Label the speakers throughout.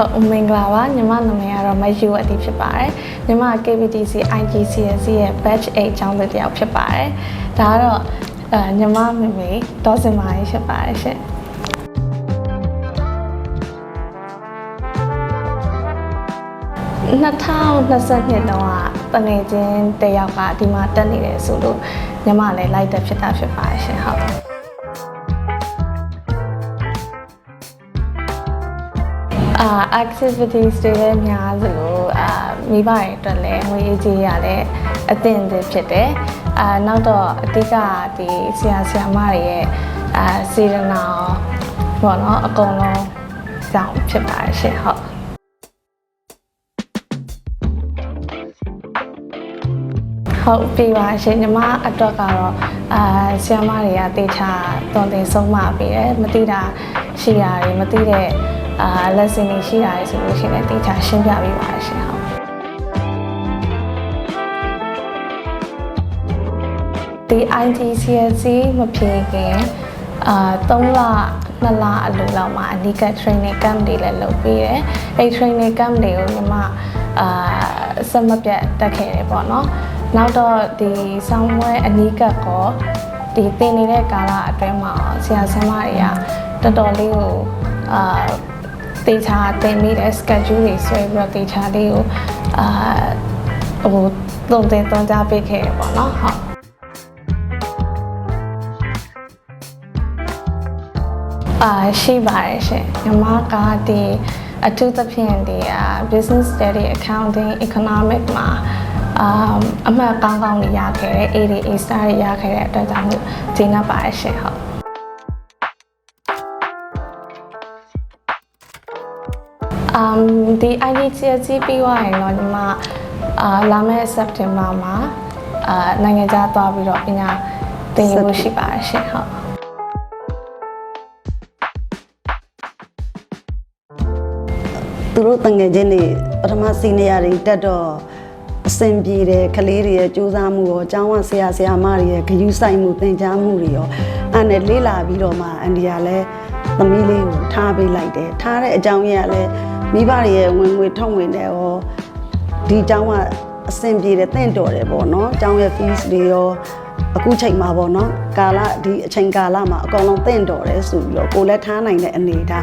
Speaker 1: ဟုတ်မင်္ဂလာပါညီမနာမည်ကတော့မယူအတီဖြစ်ပါတယ်ညီမ KBTC IGCSE ရဲ့ batch 8ကျောင်းသူတစ်ယောက်ဖြစ်ပါတယ်ဒါကတော့အဲညီမမေမေဒေါ်စင်မာရေးဖြစ်ပါတယ်ရှင်2022တုန်းကတငယ်ချင်းတစ်ယောက်ကဒီမှာတက်နေတယ်ဆိုလို့ညီမလည်းလိုက်တက်ဖြစ်တာဖြစ်ပါတယ်ရှင်ဟုတ် အာ activities တွေလည်းများသလိုအာမိဘတွေအတွက်လည်းငွေရေးကြေးရလည်းအသင့်အသင့်ဖြစ်တယ်အာနောက်တော့အဓိကဒီဆရာဆရာမတွေရဲ့အာစေတနာပေါ့နော်အကုန်လုံးကြောင့်ဖြစ်ပါတယ်ရှင်ဟုတ်ဟုတ်ပြီပါရှင်ညီမအတွက်ကတော့အာဆရာမတွေကတေချာတုံတင်ဆုံးမပေးတယ်မသိတာရှိရတယ်မသိတဲ့ အာ lesson တွေရှိရတယ်ဆိုလို့ရှိရင်လည်းတေချာရှင်းပြပေးပါရှင်ဟုတ်ဒီ IGCSE မဖြေခင်အာ3လ2လအလိုလောက်မှာအနိက training camp တွေလည်းလုပ်ပေးတယ်။အဲ့ training camp တွေကိုညီမအာစက်မပြတ်တက်ခဲ့တယ်ပေါ့နော်။နောက်တော့ဒီဆောင်းပွဲအနိကကောဒီသင်နေတဲ့ကာလအတွင်းမှာဆရာဆရာမတွေကတော်တော်လေးကိုအာ တေချာတင်မိတဲ့ schedule တွေဆွဲပြီးတော့တေချာလေးကိုအာဟိုသုံးသင်သုံးကြပေးခဲ့တယ်ပေါ့နော်ဟုတ်အာရှိပါတယ်ရှင်ညီမကဒီအထူးသဖြင့်ဒီအာ business study accounting economic မှာအာအမှတ်ကောင်းကောင်းတွေရခဲ့တဲ့ AD A star တွေရခဲ့တဲ့အတွက်ကြောင့်မို့ကျေနပ်ပါတယ်ရှင်ဟုတ် မ်ဒီ IDCSC ပြီးသွားရင်တော့ညီမအာလာမယ့် September မှာအာနိုင်ငံခြားသွားပြီးတော့ပညာသင်ယူဖို့ရှိပါတယ်ရှင်ဟုတ်
Speaker 2: သူတို့တငယ်ချင်းတွေပထမစီနီယာတွေတက်တော့အဆင်ပြေတယ်ကလေးတွေရဲ့စူးစမ်းမှုရောကျောင်းဝဆရာဆရာမတွေရဲ့ဂရုစိုက်မှုသင်ကြားမှုတွေရောအဲ့နဲ့လေးလာပြီးတော့မှအန်ဒီယာလည်းသမီးလေးကိုထားပေးလိုက်တယ်ထားတဲ့အကြောင်းရင်းကလည်း မိဘတွေရဲ့ဝင်ငွေထုတ်ဝင်တယ်ရောဒီအကြောင်းကအဆင်ပြေတယ်တင့်တော်တယ်ပေါ့နော်အကြောင်းရဲ့ fees တွေရောအခုချိန်မှာပေါ့နော်ကာလဒီအချိန်ကာလမှာအကောင်လုံးတင့်တော်တယ်ဆိုပြီးတော့ကိုလည်းထားနိုင်တဲ့အနေဒါ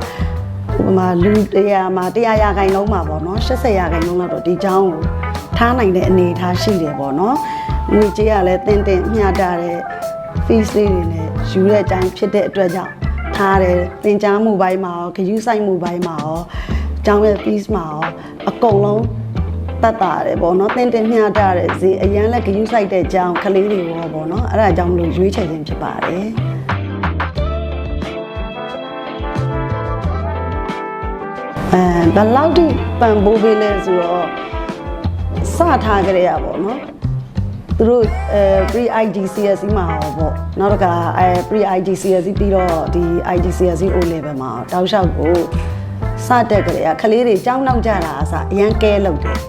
Speaker 2: ဥပမာလူတရားမှာတရားရာခိုင်နှုန်းမှာပေါ့နော်80ရာခိုင်နှုန်းလောက်တော့ဒီအကြောင်းကိုထားနိုင်တဲ့အနေထားရှိတယ်ပေါ့နော်ငွေကြေးကလည်းတင့်တင့်မျှတတဲ့ fees လေးတွေနဲ့ယူတဲ့အတိုင်းဖြစ်တဲ့အတွက်ကြောင့်ထားတယ်သင်ကြားမှုပိုင်းမှာရောဂရုစိုက်မှုပိုင်းမှာရော ကျောင်းရဲ့ fees မှာရောအကုန်လုံးတတ်တာတယ်ပေါ့နော်တင်းတင်းမျှတာတဲ့ဈေးအရန်လည်းဂရုစိုက်တဲ့အကြောင်းကလေးတွေရောပေါ့နော်အဲ့ဒါကြောင့်မလို့ရွေးချယ်ခြင်းဖြစ်ပါတယ် အဲဘယ်လောက်ထိပံပိုးပေးလဲဆိုတော့စထားကြရပါတော့เนาะသူတို့အဲ pre IGCSE မှာဟောပေါ့နောက်တစ်ခါအဲ pre IGCSE ပြီးတော့ဒီ IGCSE O level မှာတောက်လျှောက်ကို စတက်ကြရခလေးတွေကြောင်းနောက်ကြတာအစအရန်ကဲလုပ်တယ်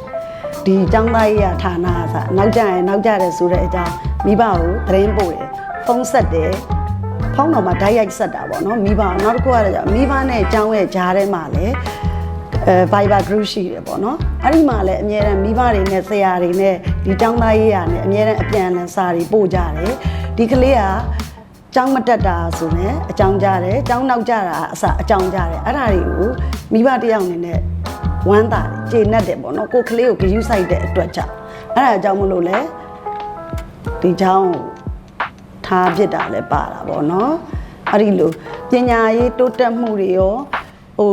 Speaker 2: ဒီကျောင်းသားရေးရဌာနအစနောက်ကြရင်နောက်ကြတယ်ဆိုတဲ့အကြောင်းမိဘကိုသတင်းပို့တယ်ဖုန်းဆက်တယ်ဖုန်းတော်မှာဓာတ်ရိုက်ဆက်တာပေါ့နော်မိဘနောက်တစ်ခုကတော့ကြာင့်မိဘနဲ့အကြောင်းရဲ့ဂျားထဲမှာလည်းအဲ Viber group ရှိတယ်ပေါ့နော်အဲ့ဒီမှာလည်းအများအားမိဘတွေနဲ့ဆရာတွေနဲ့ဒီចောင်းသားရေးရာနဲ့အများအားအပြန်အလှန်စာတွေပို့ကြတယ်ဒီကလေးက ကျောင်းမတက်တာဆိုရင်အကြောင်းကြားတယ်ကျောင်းနောက်ကြတာအစအကြောင်းကြားတယ်အဲ့ဒါတွေကိုမိဘတစ်ယောက်အနေနဲ့ဝမ်းသာတယ်ကျေနပ်တယ်ပေါ့နော်ကိုယ်ကလေးကိုဂရုစိုက်တဲ့အတွက်ကြောင့်အဲ့ဒါကြောင့်မလို့လဲဒီเจ้าကို ထားဖြစ်တာလည်းပါတာပေါ့နော်အဲ့ဒီလိုပညာရေးတိုးတက်မှုတွေရောဟို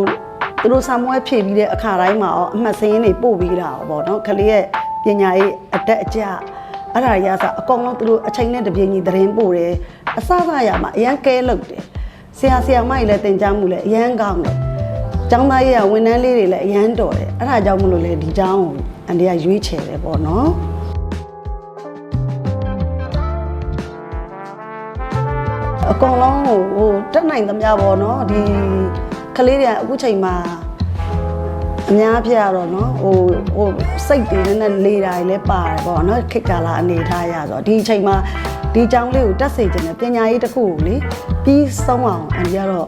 Speaker 2: သူတို့ဆံမွဲဖြည့်ပြီးတဲ့အခါတိုင်းမှာရောအမှတ်စင်းတွေပို့ပြီးတာပေါ့နော်ခလေးရဲ့ပညာရေးအတက်အကျ အဲ့ဒါရစအကောင်လုံးသူတို့အချိန်နဲ့တပြေးညီသတင်းပို့တယ်အစစရမှာအရန်ကဲလုပ်တယ်ဆရာဆရာမကြီးလည်းတင် जा မှုလည်းအရန်ကောင်းတယ်ကျောင်းသားရေးကဝန်ထမ်းလေးတွေလည်းအရန်တော်တယ်အဲ့ဒါကြောင့်မလို့လေဒီကျောင်းကိုအန်ဒီကရွေးချယ်တယ်ပေါ့နော်အကောင်လုံးဟိုဟိုတက်နိုင်သမျှပေါ့နော်ဒီကလေးတွေအခုချိန်မှာ အများပြရတော့နော်ဟိုဟိုစိတ်တွေနဲ့နဲ့လေတာတွေလည်းပါတယ်ပေါ့နော်ခက်ကာလာအနေထားရဆိုတော့ဒီအချိန်မှာဒီအကြောင်းလေးကိုတက်စေချင်တယ်ပညာရေးတစ်ခုကိုလေပြီးဆုံးအောင်အန်ဒီကတော့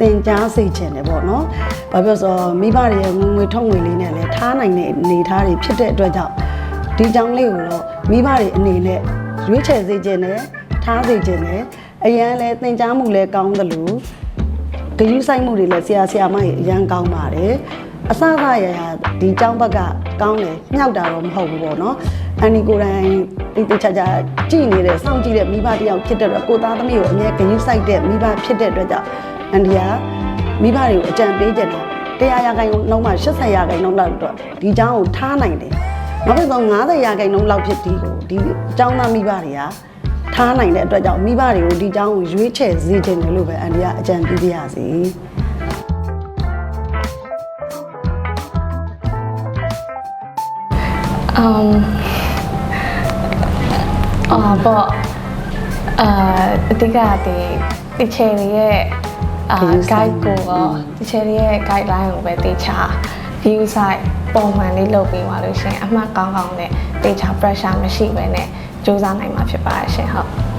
Speaker 2: သင်ကြားစေချင်တယ်ပေါ့နော်။ဘာဖြစ်လို့လဲဆိုတော့မိဘတွေရဲ့ငွေငွေထုတ်ငွေလေးနဲ့လည်းထားနိုင်တဲ့အနေအထားတွေဖြစ်တဲ့အတွက်ကြောင့်ဒီကြောင့်လေးကိုတော့မိဘတွေအနေနဲ့ရွေးချယ်စေချင်တယ်ထားစေချင်တယ်အရန်လည်းသင်ကြားမှုလည်းကောင်းတယ်လို့ ဂရုစိုက်မှုတွေလည်းဆရာဆရာမကြီးအရန်ကောင်းပါတယ်အစအစရရဒီចောင်းဘက်ကကောင်းတယ်ညှောက်တာတော့မဟုတ်ဘူးပေါ့နော်အန်ဒီကိုယ်တိုင်တိတိကျကျကြည့်နေတဲ့စောင့်ကြည့်တဲ့မိဘတစ်ယောက်ဖြစ်တဲ့အတွက်ကိုသားသမီးကိုအမြဲဂရုစိုက်တဲ့မိဘဖြစ်တဲ့အတွက်ကြောင့်အန်ဒီကမိဘတွေကိုအကြံပေးကြတယ်တရားရာခိုင်နှုန်းမှ80ရာခိုင်နှုန်းလောက်တော့ဒီចောင်းကိုထားနိုင်တယ်နောက်ပြီးတော့90ရာခိုင်နှုန်းလောက်ဖြစ်ဒီကိုဒီចောင်းသားမိဘတွေက ထားနိုင်တဲ့အတွက်ကြောင့်မိဘတွေကိုဒီចောင်းကိုရွေးချယ်စေခြင်းတယ်လို့ပဲအန်ဒီကအကြံပေးပြရစီ
Speaker 1: အမ်အာပေါ့အာအတိကဒီဒီချယ်ရဲ့အာ guide ကိုရောဒီချယ်ရဲ့ guideline ကိုပဲတေချာ view site ပုံမှန်လေးလုပ်ပြီးသွားလို့ရှရင်အမှတ်ကောင်းကောင်းနဲ့တေချာ pressure မရှိဘဲနဲ့ စူးစမ်းနိုင်မှာဖြစ်ပါရဲ့ရှင်ဟုတ်